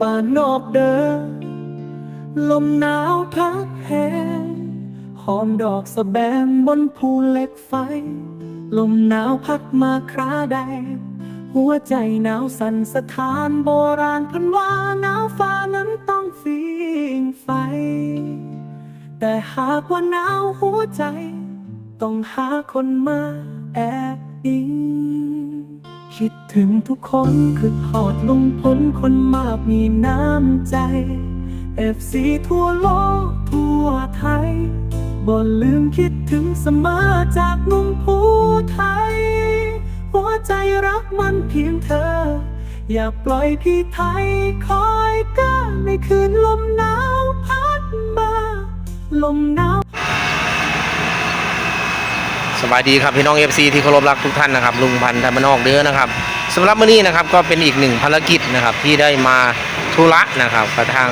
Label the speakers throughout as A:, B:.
A: ป่านอกเดินลมหนาวพัดแหงหอมดอกสะแบงบนภูเหล็กไฟ ลมหนาวพัดมาคราใดหัวใจหนาวสั่นสถานโบราณพันว่าหนาวฟ้านั้นต้องฟีงไฟ แต่หากว่าหนาวหัวใจ ต้องหาคนมาแอบอิง คิดถึงทุกคนคือหอดลงพ้นคนมากมีน้ำใจเอฟซีทั่วโลกทั่วไทยบ่ลืมคิดถึงเสมอจากนุ่มผู้ไทย หัวใจรักมันเพียงเธอ อย่าปล่อยพี่ไทยคอยก้าในคืนลมหนาวพัดมา ลมหนาว
B: สวัสดีครับพี่น้อง FC ที่เคารพรักทุกท่านนะครับลุงพันธ์ธรรมนอกเด้อนะครับสำหรับมื้อนี้นะครับก็เป็นอีกหนึ่งภารกิจนะครับที่ได้มาธุระนะครับกับทาง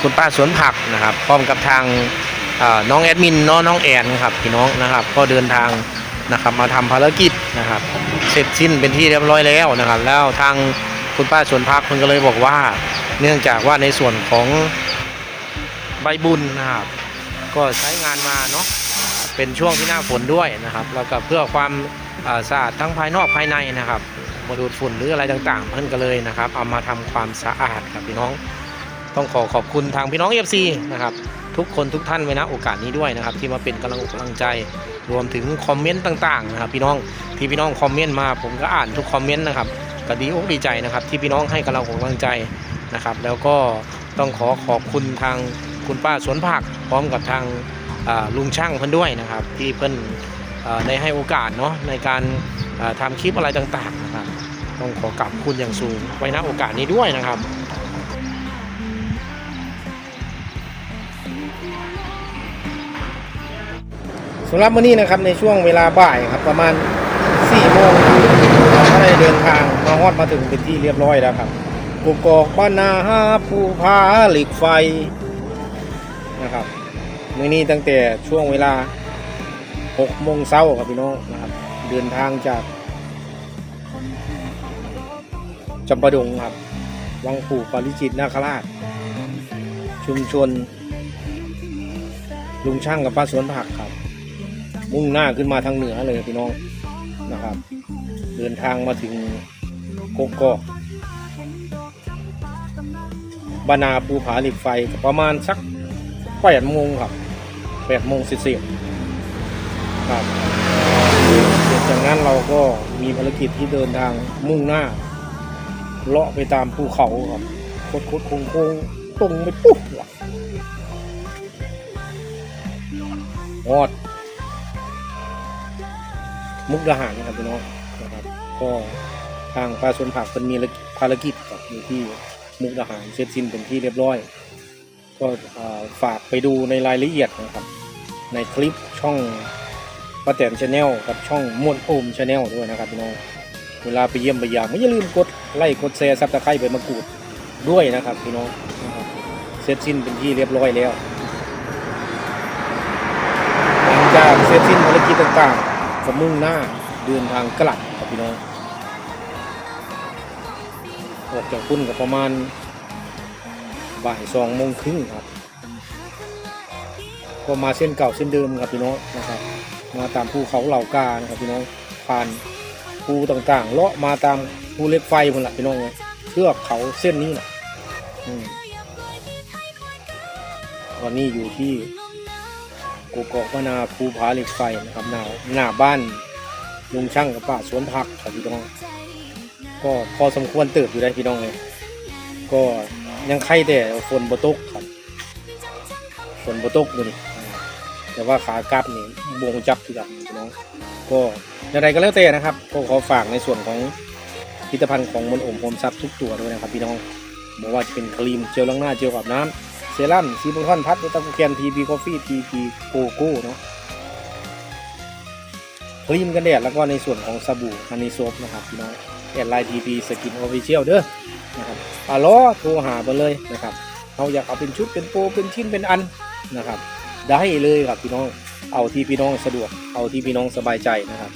B: คุณป้าสวนผักนะครับพร้อมกับทางน้องแอดมินเนาะน้องแอนครับพี่น้องนะครับก็เดินทางนะครับมาทำภารกิจนะครับเสร็จสิ้นเป็นที่เรียบร้อยแล้วนะครับ แล้วทางคุณป้าสวนผักคนก็เลยบอกว่า เนื่องจากว่าในส่วนของใบบุญนะครับก็ใช้งานมาเนาะ เป็นช่วงที่หน้าฝนด้วยนะครับแล้วก็เพื่อความอาสะอาดทั้งภายนอกภายในนะครับมาดูดฝุ่นหรืออะไรต่างๆ เพื่นก็เลยนะครับ เอามาทำความสะอาดครับพี่น้อง ต้องขอขอบคุณทางพี่น้อง FC นะครับทุกคนทุกท่านไว้นะโอกาสนี้ด้วยนะครับ ที่มาเป็นกำลังอกกำลังใจรวมถึงคอมเมนต์ต่างๆนะครับพี่น้องที่พี่น้องคอมเมนต์มาผมก็อ่านทุกคอมเมนต์นะครับก็ดีอกดีใจนะครับ ที่พี่น้องให้กำลังอกกำลังใจนะครับ แล้วก็ต้องขอขอบคุณทางคุณป้าสวนผักพร้อมกับทาง ลุงช่างเพิ่นด้วยนะครับ ที่เพิ่นอ่าได้ให้โอกาสเนาะในการอ่าทำคลิปอะไรต่างๆนะครับต้องขอกราบคุณอย่างสูงไว้ณโอกาสนี้ด้วยนะครับสำหรับมื้อนี้นะครับในช่วงเวลาบ่ายครับประมาณ4โมงเราก็ได้เดินทางมาฮอดมาถึงเป็นที่เรียบร้อยแล้วครับกุกกอกบ้านนาฮาภูพาเหล็กไฟนะครับ มื่อนี้ตั้งแต่ช่วงเวลา6โมงเช้าครับพี่น้องนะครับ เดินทางจากจำปาดงครับ วังปู่ปาริจิตนาคราช ชุมชน ลุงช่างกับป้าสวนผักครับ มุ่งหน้าขึ้นมาทางเหนือเลยพี่น้องนะครับ เดินทางมาถึงกกอกบานาภูผาหล็กไฟประมาณสักแปดโมงครับ แปดโมงสิบสิบครับเสร็จจากนั้นเราก็มีภารกิจที่เดินทางมุ่งหน้า เลาะไปตามภูเขาครับโคดโคดโค้งโค้งตรงไปปุ๊บว่ะฮอด มุกดาหารนะครับพี่น้องนะครับก็ทางปลาสวนผักเป็นมีภารกิจครับอยู่ที่มุกดาหารเสร็จสิ้นเป็นที่เรียบร้อย ก็ฝากไปดูในรายละเอียดนะครับ ในคลิปช่องป้าแตนชาแนลกับช่องมวนโอมชาแนลด้วยนะครับพี่น้องเวลาไปเยี่ยมไปยามไม่อย่าลืมกดไลค์กดแชร์ซับสไครต์ไปมากรูดด้วยนะครับพี่น้องเสร็จสิ้นเป็นที่เรียบร้อยแล้วหลังจากเสร็จสิ้นภารกิจต่างๆก็มุ่งหน้าเดินทางกลับครับพี่น้องออกจากพุ่นกับประมาณ บ่ายสองโมงครึ่งครับ ก็มาเส้นเก่าเส้นเดิมครับพี่น้องนะครับ มาตามภูเขาเหล่ากานะครับพี่น้องผ่านภูต่างๆ เลาะมาตามภูเหล็กไฟหมดละพี่น้องเลยเทือกเขาเส้นนี้นะอืมตอนนี้อยู่ที่กกอกวนาภูผาเหล็กไฟนะครับหน้าหน้าบ้านลุงช่างกับป้าสวนผักครับพี่น้อง ก็พอสมควรเติบอยู่ได้พี่น้องเลยก็ ยังไข่แต่ฝนบตกครับฝนบตกอยู่นี่แต่ว่าขากลับนี่บวงจับที่กับน้องก็อย่างไรก็แล้วแต่นะครับก็ขอฝากในส่วนของผลิตภัณฑ์ของมนโอมโฮมซับทุกตัวด้วยนะครับพี่น้องไม่ว่าจะเป็นครีมเจลล้างหน้าเจลอาบน้ำเซรั่มซีบุคอนพัดเตาแกนทีพีกาแฟทีพีโกโก้เนาะครีมกันแดดแล้วก็ในส่วนของสบู่ฮันนี่โซฟนะครับพี่น้อง แอดไลน์ทีพีสกินออฟฟิเชียลเด้อนะครับอาล้อโทรหาไปเลยนะครับเราอยากเอาเป็นชุดเป็นโปรเป็นชิ้นเป็นอันนะครับ ได้เลยครับพี่น้องเอาที่พี่น้องสะดวกเอาที่พี่น้องสบายใจนะครับ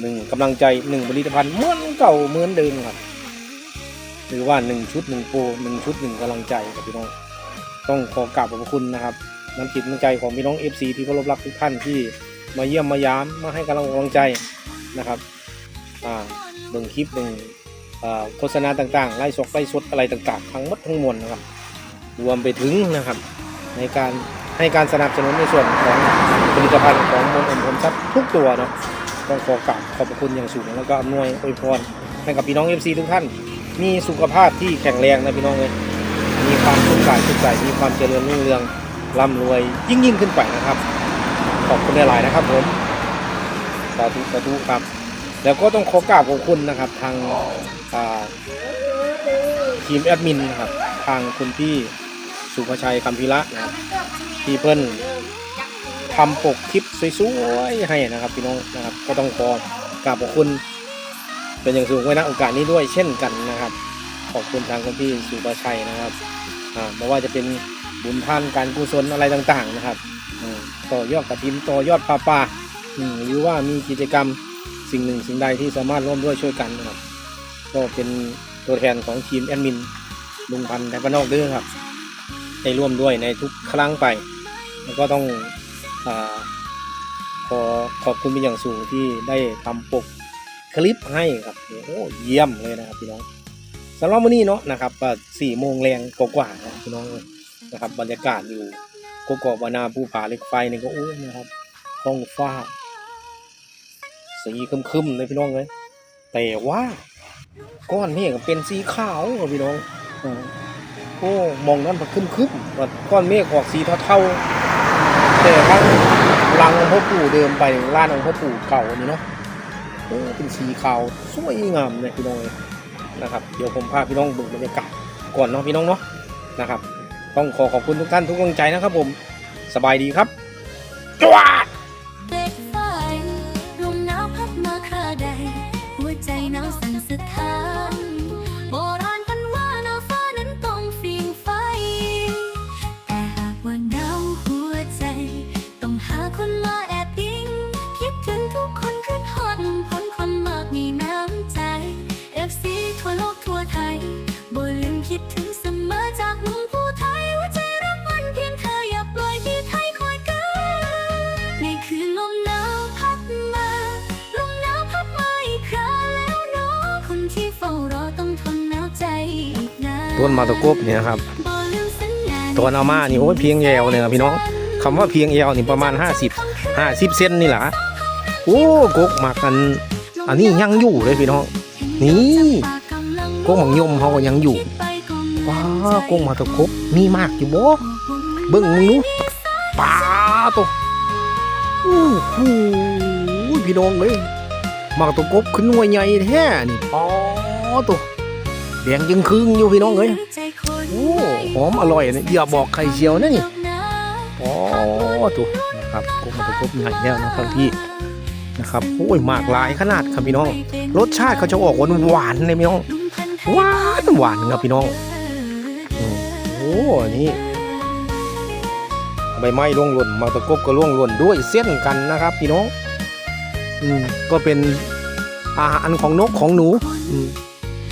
B: หนึ่งกำลังใจหนึ่งผลิตภัณฑ์เหมือนเก่าเหมือนเดิมครับ หรือว่าหนึ่งชุดหนึ่งโปรหนึ่งชุดหนึ่งกำลังใจครับพี่น้องต้องขอกราบขอบพระคุณนะครับน้ำจิตน้ำใจของพี่น้อง FC ที่เคารพรักทุกท่านที่มาเยี่ยมมายามมาให้กำลังใจนะครับ อ่า เบิ่งคลิปเบิ่งโฆษณาต่างๆไล่สดไล่สดอะไรต่างๆ ทั้งหมดทั้งมวลนะครับ รวมไปถึงนะครับ ในการให้การสนับสนุนในส่วนของผลิตภัณฑ์ของมนต์อมพลทรัพย์ทุกตัวเนาะต้องขอกราบขอบคุณอย่างสูงแล้วก็อำนวยอวยพรให้กับพี่น้อง FC ทุกท่าน มีสุขภาพที่แข็งแรงนะพี่น้องเลยมีความสุขกายสุขใจมีความเจริญรุ่งเรืองร่ำรวยยิ่งยิ่งขึ้นไปนะครับ ขอบคุณหลายๆนะครับผมสาธุสาธุครับ แล้วก็ต้องขอกราบขอบคุณนะครับ ทางทีมแอดมินนะครับ ทางคุณพี่สุภชัยคำพิระนะครับที่เพิ่นทำปกคลิปสวยๆให้นะครับพี่น้องนะครับ ก็ต้องขอกราบขอบคุณเป็นอย่างสูงไว้ณโอกาสนี้ด้วยเช่นกันนะครับ ขอบคุณทางคุณพี่สุภชัยนะครับไม่ว่าจะเป็นบุญทานการกุศลอะไรต่างๆนะครับต่อยอดกระถินต่อยอดปลาปลาหรือว่ามีกิจกรรม สิ่งหนึ่งสิ่งใดที่สามารถร่วมด้วยช่วยกันนะครับก็เป็นตัวแทนของทีมแอดมินลุงพันธ์แต่บ้านอกด้อครับได้ร่วมด้วยในทุกครั้งไป แล้วก็ต้องอขอขอบคุณเป็นอย่างสูงที่ได้ทำปกคลิปให้ครับโอ้เยี่ยมเลยนะครับพี่น้องสำหรับวันนี้เนาะนะครับสี่โมงแรงกว่าๆนะพี่น้องนะครับบรรยากาศอยู่กกอกบานาภูผาเล็กไฟนี่ก็โอ้ยนะครับท้องฟ้า สีคึมๆเลยพี่น้องเลยแต่ว่าก้อนเมฆเป็นสีขาวครับพี่น้องอืมโอ้มองนั้นมันคึมๆว่าก้อนเมฆออกสีเทาๆแต่ทั้งรังของพ่อปู่เดิมไปร้านของพ่อปู่เก่านี่เนาะโอ้เป็นสีขาวสวยงามเลยพี่น้องเลยนะครับเดี๋ยวผมพาพี่น้องเบิ่งบรรยากาศก่อนเนาะพี่น้องเนาะนะครับ ต้องขอขอบคุณทุกท่านทุกกำลังใจนะครับผมสบายดีครับจวา
C: มาตะก
B: บเนี่ยครับตัวเอามานี่โอ้ยเพียงแยวเลยนะพี่น้องคำว่าเพียงแยวนี่ประมาณ 50 50เซนนี่แหละโอ้กกมากัน อันนี้ยังอยู่เลยพี่น้องนี่กกหมังยมเขาก็ยังอยู่ว้ากงมาตะกบมีมากอยู่บ่เบิ่งมึงนู้ปลาตัวโอู้หูพี่น้องเลยมาตะกบขึ้นหน่วยใหญ่แท้นี่ปอตัว ดงยังครึ่งอยู่พี่น้องเอ้ยโอ้หอมอร่อยเนี่ยอย่าบอกใครเชียวนะนี่อ๋อตัวนะครับกบมาตะกบใหญ่แล้วนะครับพี่นะครับโอ้ยมากหลายขนาดครับพี่น้อง รสชาติเขาจะออกหวานหวานๆเลยพี่น้องหวานหวานครับพี่น้องอืมโอ้นี่ใบไม้ร่วงหล่นมาตะกบก็ร่วงหล่นด้วยเส้นกันนะครับ พี่น้อง อืมก็เป็นอาหารของนกของหนู อืม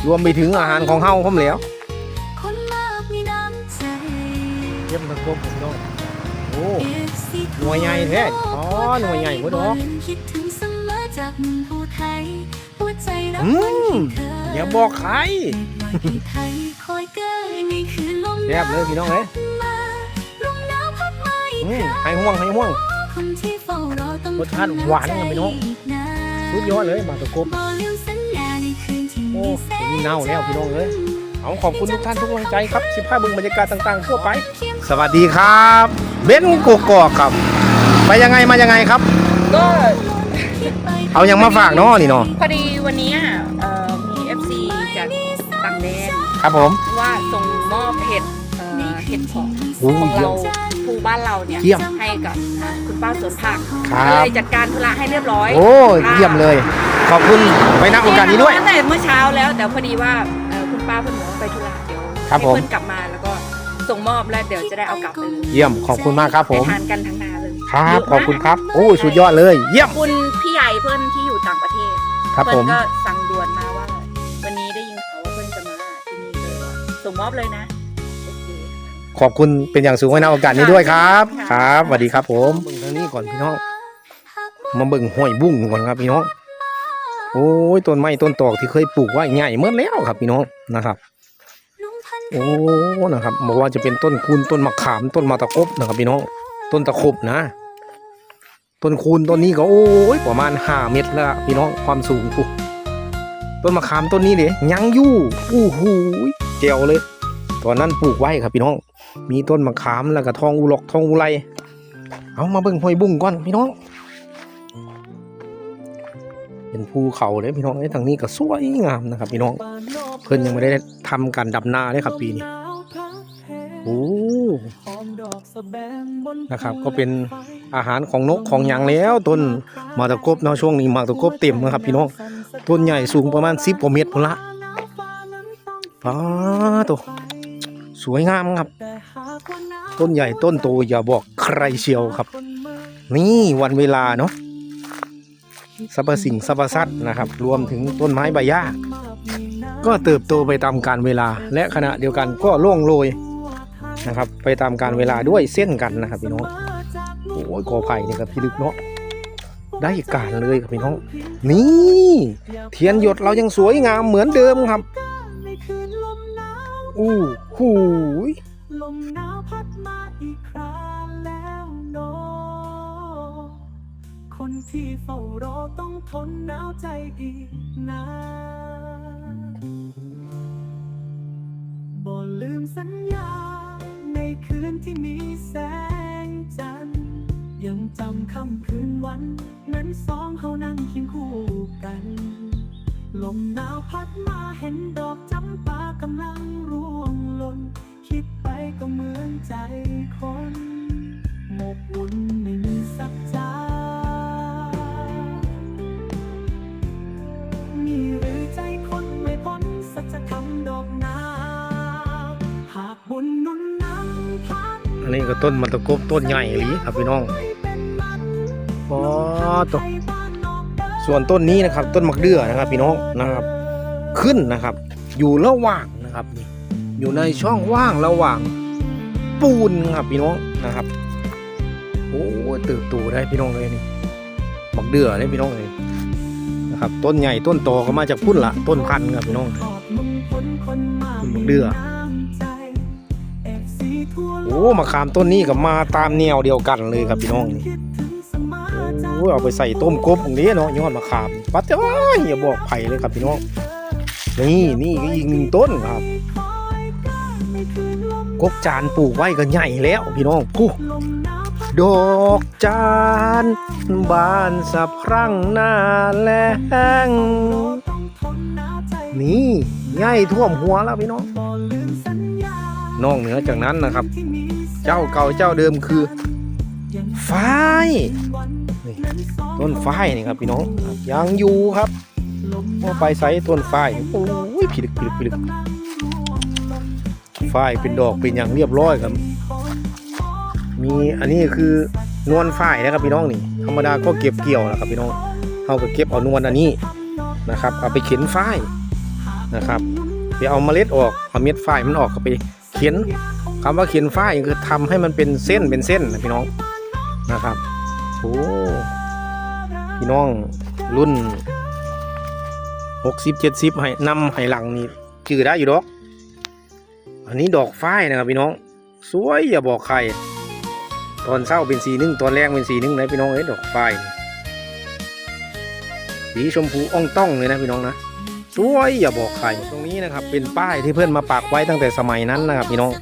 B: รวมไปถึงอาหารของเฮาพร้อมแล้ว
C: คนมากมีน้ำใจ
B: เยี่ยมตะกบพี่น้องโอ้หน่วยใหญ่แท้อ๋อหน่วยใหญ่หมดดอก
C: คิดถึงเสมอจากหนุ่มผู้ไทยหัวใจรัก
B: อื
C: มัน
B: ม
C: เพียงเธอ
B: อย่าบอกใคร
C: ที่ไทยคอยเกยในคืนลมห
B: แซ่
C: นา
B: บเลยพี่น้องเอ้ย
C: มาลมหนาวพัดมาอีก
B: อืมให้ห่วงให้ห่วง
C: คนที่เฝ้ารอต้อง
B: รสชาติหวานนะพี่น้อง
C: อีกนาน
B: สุดยอดเลยมาตะกบ อ้
C: มีแส
B: เดี๋ยวนี้เน่าแล้วพี่น้องเอ้ยเอาขอบคุณทุกท่านทุกกำลังใจครับสิภาพบึงบรรยากาศต่างๆทั่วไป สวัสดีครับ เบนกกอกครับ ไปยังไงมายังไงครับ
D: ก็
B: เอายังมาฝากเนาะนี่เนาะ
D: พอดีวันนี้อะเอ่อมี FC จากต่างแดน
B: ครับผม
D: ว่าส่งมอบเห็ดเอ่อเห็ดของ
B: โอ้
D: ของ
B: เยี่ย
D: เรา
B: ม
D: ภู บ้านเราเนี่ย
B: เยี่ยม
D: ให้กับอ่าคุณป้าสวนผัก
B: ครับ
D: ก็เลยจัดการธุระให้เรียบร้อย
B: โอ้เยี่ยมเลย ขอบคุณไปณโอกาสนี้ด้วย
D: ตั้งแต่เมื่อเช้าแล้วแต่พอดีว่าเอ่อคุณป้าเพิ่นบอกว่าไปธุระเดี๋ยว
B: ครับ
D: ให้
B: ผม
D: เพิ่นกลับมาแล้วก็ส่งมอบแล้วเดี๋ยวจะได้เอากลับไปเลย
B: เยี่ยมขอบคุณมากครับผม
D: ไปทานกันทั้งนาเลย
B: ครับ
D: เยะมาก
B: ขอบคุณครับโอ้สุดยอดเลย เยี่ย
D: ข
B: ม
D: อบคุณพี่ใหญ่เพื่อนที่อยู่ต่างประเทศ
B: ครับ
D: เพื่
B: ผ
D: อน
B: ม
D: ก็สั่งด่วนมาว่า วันนี้ได้ยินข่าวว่าเพื่อนจะมาที่นี่ส่งมอบเลยนะโอเค
B: ขอบคุณเป็นอย่างสูงไว้ในโอกาสนี้ด้วยครับ
D: ค่ะ
B: ครับสวัสดีครับ ผมเบิ่งทางนี้ก่อนพี่น้องมาเบิ่งห้อยบุ้งก่อนครับพี่น้องโอ้ยต้นไม้ต้นตอกที่เคยปลูกไว้ใหญ่เมื่อแล้วครับพี่น้องนะครับ
C: ลุงพันธุ์
B: โอ้นะครับบอกว่าจะเป็นต้นคูนต้นมะขามต้นมะตะคบนะครับพี่น้องต้นตะคบนะ ต้นคูนต้นนี้ก็โอ้ยประมาณห้าเมตรแล้วพี่น้องความสูงกูต้นมะขามต้นนี้เดี๋ยยังอยู่อู้หูยเจ๋วเลย ตอนนั้นปลูกไว้ครับพี่น้อง มีต้นมะขามแล้วก็ทองอุลกทองอุไรเอามาเบิ่งห้อยบุ้งก่อนพี่น้องเป็นภูเขาเลยพี่น้องไอ้ทางนี้ก็สวยงามนะครับ พี่น้อง เพิ่นยังไม่ได้ทำการดำนาเลยครับปีนี้โอ้นะครับ ก็เป็นอาหารของนกของหยางแล้วต้นมาตะกบเนาะช่วงนี้มาตะกบเต็มนะครับ พี่น้องต้นใหญ่สูงประมาณ10กว่าเมตรพุ่นละป้าตัว สวยงามครับ ต้นใหญ่ต้นโตอย่าบอกใครเชียวครับ นี่วันเวลาเนาะสรรพสิ่งสรรพสัตว์นะครับ รวมถึงต้นไม้ใบหญ้าก็เติบโตไปตามกาลเวลา และขณะเดียวกันก็ร่วงโรยนะครับ ไปตามกาลเวลาด้วยเส้นกันนะครับพี่น้องโอ้ยกอไผ่นี่ครับพี่ลึกเนาะได้การเลยครับพี่น้อง นี่ เทียนหยดเรายังสวยงามเหมือนเดิมครับอู้ หูย
A: ลมหนาวพัดมาอีกคราแล้วเนอคนที่เฝ้ารอต้องทนหนาวใจอีกนานบ่ลืมสัญญา ในคืนที่มีแสงจันทร์ยังจำค่ำคืนวัน นั้นสองเขานั่งเคียงคู่กัน ลมหนาวพัดมาเห็นดอกจำปากำลังร่วงหล่น คิดไปก็เหมือนใจคนหมกมุ่นไม่มีสักจามีหรือใจคนไม่พ้นสัจธรรมดอกนาหากบุญหนุนนำพัด
B: อันนี้ก็ต้นมันตะกบต้นใหญ่หลีครับพี่น้อง
A: เป็นมัน
B: อ๋อตัว
A: ใจบ้านนอกเดิน
B: ส่วนต้นนี้นะครับ ต้นมักเดือนะครับ พี่น้องนะครับ ขึ้นนะครับ อยู่ระหว่างนะครับนี่อยู่ในช่องว่างระหว่างปูนครับพี่น้องนะครับโอ้เติบโตได้พี่น้องเลยนี่มักเดือเลยพี่น้องเลยนะครับ ต้นใหญ่ต้นโตก็มาจากพุ่นละต้นพันธุ์ครับพี่น้อง
A: บัก
B: เดือ
A: น้ำใจ FC ทั่วโอ้
B: มะขามต้นนี้ก็มาตามแนวเดียวกันเลยครับพี่น้องนี่
A: อ้
B: ยเอาไปใส่ต้มกบอย่างนี้เนาะยอดมะขามปัดจ้ยอย่าบอกไผ่เลยครับพี่น้องนี่นี่ก็อีกหนึ่งต้นครับ
A: คอยกันไม่คืนลม
B: กบจานปลูกไว้ก็ใหญ่แล้วพี่น้องผู้
A: ด
B: อกจานบานสะพรั่งหน้าแล้ง
A: ต้องทนหนาวใจ
B: นี่ใหญ่ท่วมหัวแล้วพี่น้อง
A: น
B: อกเหนือจากนั้นนะครับ เจ้าเก่าเจ้าเดิมคือ
A: ยัง
B: ฝ้าย
A: วั นี่
B: ต้นฝ้ายนี่ครับพี่น้องยังอยู่ครับ
A: ลมหนาว
B: ว่าไปใส่ต้นฝ้ายโอ้ยพิลึกพิลึกพิลึกฝ้ายเป็นดอกเป็นอย่างเรียบร้อยครับ มีอันนี้คือนวลฝ้ายนะครับพี่น้องนี่ ธรรมดาก็เก็บเกี่ยวนะครับพี่น้องเขาก็เก็บเอานวลอันนี้นะครับ เอาไปเข็นฝ้ายนะครับไปเอาเมล็ดออกเอาเม็ดฝ้ายมันออกก็ไปเข็นคำว่าเข็นฝ้ายคือทำให้มันเป็นเส้นเป็นเส้นนะพี่น้องนะครับ โอ้พี่น้องรุ่นหกสิบเจ็ดสิบให้นำให้หลังนี่จือได้อยู่ดอก อันนี้ดอกฝ้ายนะครับพี่น้อง สวยอย่าบอกใคร ตอนเศร้าเป็นสีหนึ่งตอนแรกเป็นสีหนึ่งนะพี่น้องเอ้ดอกฝ้ายสีชมพูอ่องต้องเลยนะพี่น้องนะสวยอย่าบอกใครตรงนี้นะครับเป็นป้ายที่เพื่อนมาปักไว้ตั้งแต่สมัยนั้นนะครับพี่น้อง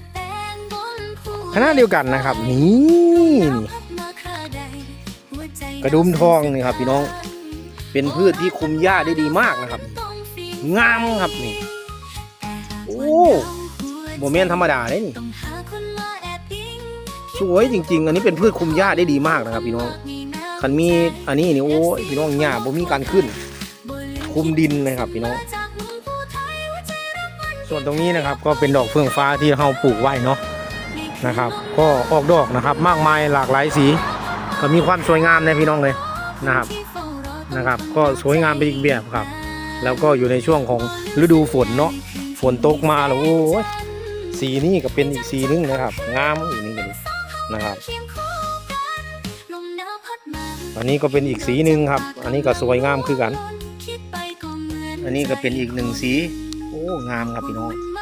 B: คณะเดียวกันนะครับ นี่ กระดุมทองนี่ครับพี่น้อง เป็นพืชที่คุมหญ้าได้ดีมากนะครับ งามครับนี่ โอ้โมเมนธรรมดาเลยนี่ สวยจริง ๆ อันนี้เป็นพืชคุมหญ้าได้ดีมากนะครับ พี่น้องคันมีอันนี้นี่โอ้พี่น้องหญ้าบ่มีการขึ้น คุมดินนะครับ พี่น้อง ส่วนตรงนี้นะครับ ก็เป็นดอกเฟื่องฟ้าที่เราปลูกไว้เนาะนะครับ ก็ออกดอกนะครับ มากมายหลากหลายสี ก็มีความสวยงามนะพี่น้องเลยนะครับนะครับ ก็สวยงามไปอีกแบบครับ แล้วก็อยู่ในช่วงของฤดูฝนเนาะฝนตกมาแล้วโอ้ยสีนี่ก็เป็นอีกสีหนึงนะครับ งามอีกนี่ก็ดีนะครับ อันนี้ก็เป็นอีกสีหนึ่งครับ อันนี้ก็สวยงามคือกัน
C: ก็เหมือน
B: อันนี้ก็เป็นอีกหนึ่งสี โอ้งามครับพี่น้อง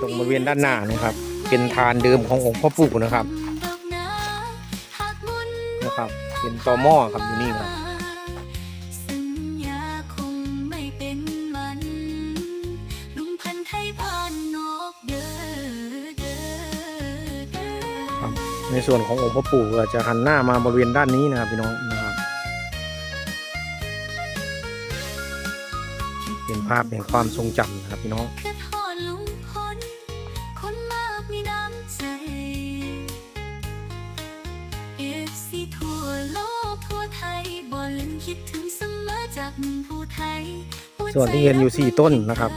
B: ตรงบริเวณด้านหน้านะครับ เป็นทานเดิมขององค์พ่อปู่นะครับ
C: ดอกนาหากมุน
B: นะครับ เป็นตอหม้อครับอยู่นี่ครับ
C: สัญญาคงไม่เป็นมันลุงพันธุ์ไทยบ้านนอกเด้อเด้อเด้อ
B: ครับในส่วนขององค์พ่อปู่ก็จะหันหน้ามาบริเวณด้านนี้นะครับพี่น้องนะครับ เป็นภาพแห่งความทรงจำนะครับพี่น้อง
C: ส่
B: วนที่เห็นอยู่สี่ต้นนะครับ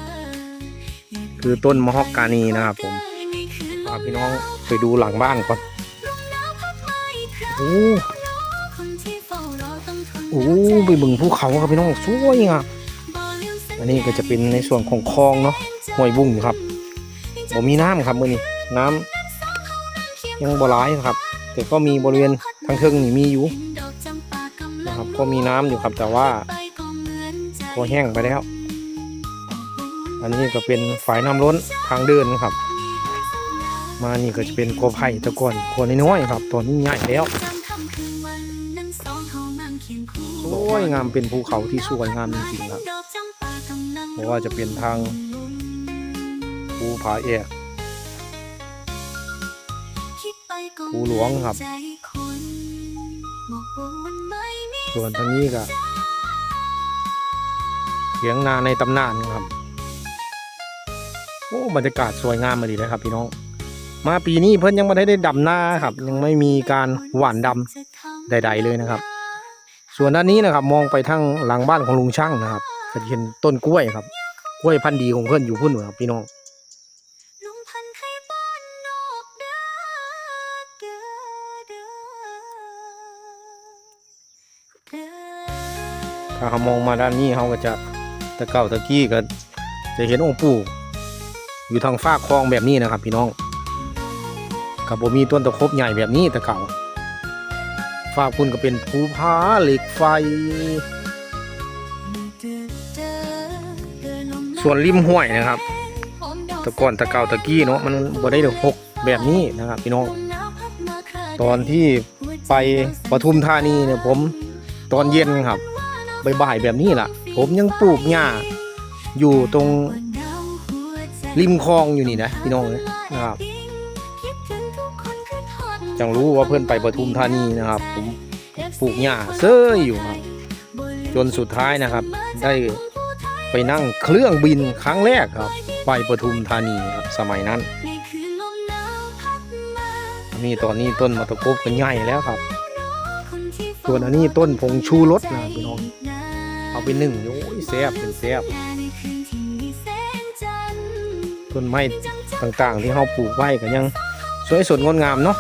B: คือต้นมะฮอกกานีนะครับ ผมพาพี่น้องไปดูหลังบ้านก่อนโอ้โอ้ไปบึงภูเขาครับพี่น้องสวยงามอันนี้ก็จะเป็นในส่วนของคลองเนาะห้วยบุ้งครับบ่มีน้ำครับมื่อนี้น้ำยังบ่ร้ายครับ แต่ก็มีบริเวณทางเทิงนี่มีอยู่นะครับ ก็มีน้ำอยู่ครับแต่ว่า ก็แห้งไปแล้ว อันนี้ก็เป็นฝายน้ำล้นทางเดินนะครับ มานี่ก็จะเป็นกอไผ่ตะกอนกอน้อยๆครับตอนนี้ใหญ่แล้วสวยงามเป็นภูเขาที่สวยงามจริงๆครับเพราะว่าจะเป็นทางภูผาแอกภูหลวงครับ ส่วนทางนี้ก็ เถียงนาในตำนานครับ โอ้บรรยากาศสวยงามมาดีเลยครับ พี่น้อง มาปีนี้เพิ่อนยังไม่ได้ได้ดำนาครับ ยังไม่มีการหว่านดำใด ๆ เลยนะครับ ส่วนด้านนี้นะครับ มองไปทางหลังบ้านของลุงช่างนะครับจะเห็นต้นกล้วยครับ กล้วยพันธุ์ดีของเพื่อนอยู่พุ่นเหนือครับพี่น้องถ้าเขามองมาด้านนี้เขาก็จะ ตะเก่าตะกี้ก็จะเห็นองค์ปู่อยู่ทางฝากคลองแบบนี้นะครับ พี่น้องกับผมมีต้นตะครบใหญ่แบบนี้แตะเก่าฝากคุณก็เป็นภูผาเหล็กไฟ ส่วนริมห้วยนะครับตะก่อนตะเก่าตะกี้เนาะมันบ่ได้เดือหกแบบนี้นะครับ พี่น้อง ตอนที่ไปปทุมธานีเนี่ยผมตอนเย็นครับบ่ายๆแบบนี้ล่ะ ผมยังปลูกหญ้าอยู่ตรงริมคลองอยู่นี่นะพี่น้องนะครับจังรู้ว่าเพื่อนไปปทุมธานีนะครับ ผมปลูกหญ้าเซ้ยอยู่ครับ จนสุดท้ายนะครับ ได้ไปนั่งเครื่องบินครั้งแรกครับ ไปปทุมธานีครับสมัยนั้นนี่ตอนนี้ต้นมะตะกบก็ใหญ่แล้วครับ ส่วนอันนี้ต้นผงชูรสนะพี่น้อง เอาไปหนึ่งโอ้ยแซ่บเป็นแซ่บต้นไม้ต่างๆ ที่เราปลูกไว้ก็ยัง สวยสดงดงามเนาะ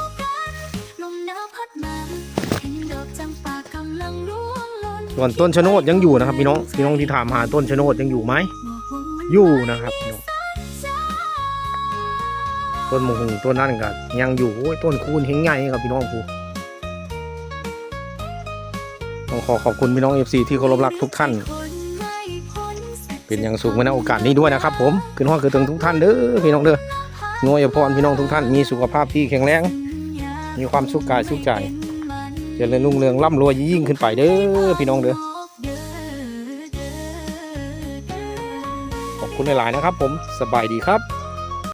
B: ส่วนต้นชะโนดยังอยู่นะครับพี่น้องพี่น้องที่ถามหาต้นชะโนดยังอยู่ไหมอยู่นะครับพี่น้องต้นมงคลต้นนั่นก็ยังอยู่โอ้ยต้นคูณเฮงใหญ่ครับพี่น้องผู้ ต้องขอขอบคุณพี่น้องเอฟซีที่เคารพรักทุกท่าน เป็นอย่างสูงในโอกาสนี้ด้วยนะครับ ผมขึ้นห้องคือถึงทุกท่านเด้อพี่น้องเด้อหน่วยพรพี่น้องทุกท่านมีสุขภาพที่แข็งแรง มีความสุขกายสุขใจเจริญรุ่งเรืองร่ำรวยยิ่งขึ้นไปเด้อพี่น้องเด้อขอบคุณหลายๆนะครับ ผมสบายดีครับ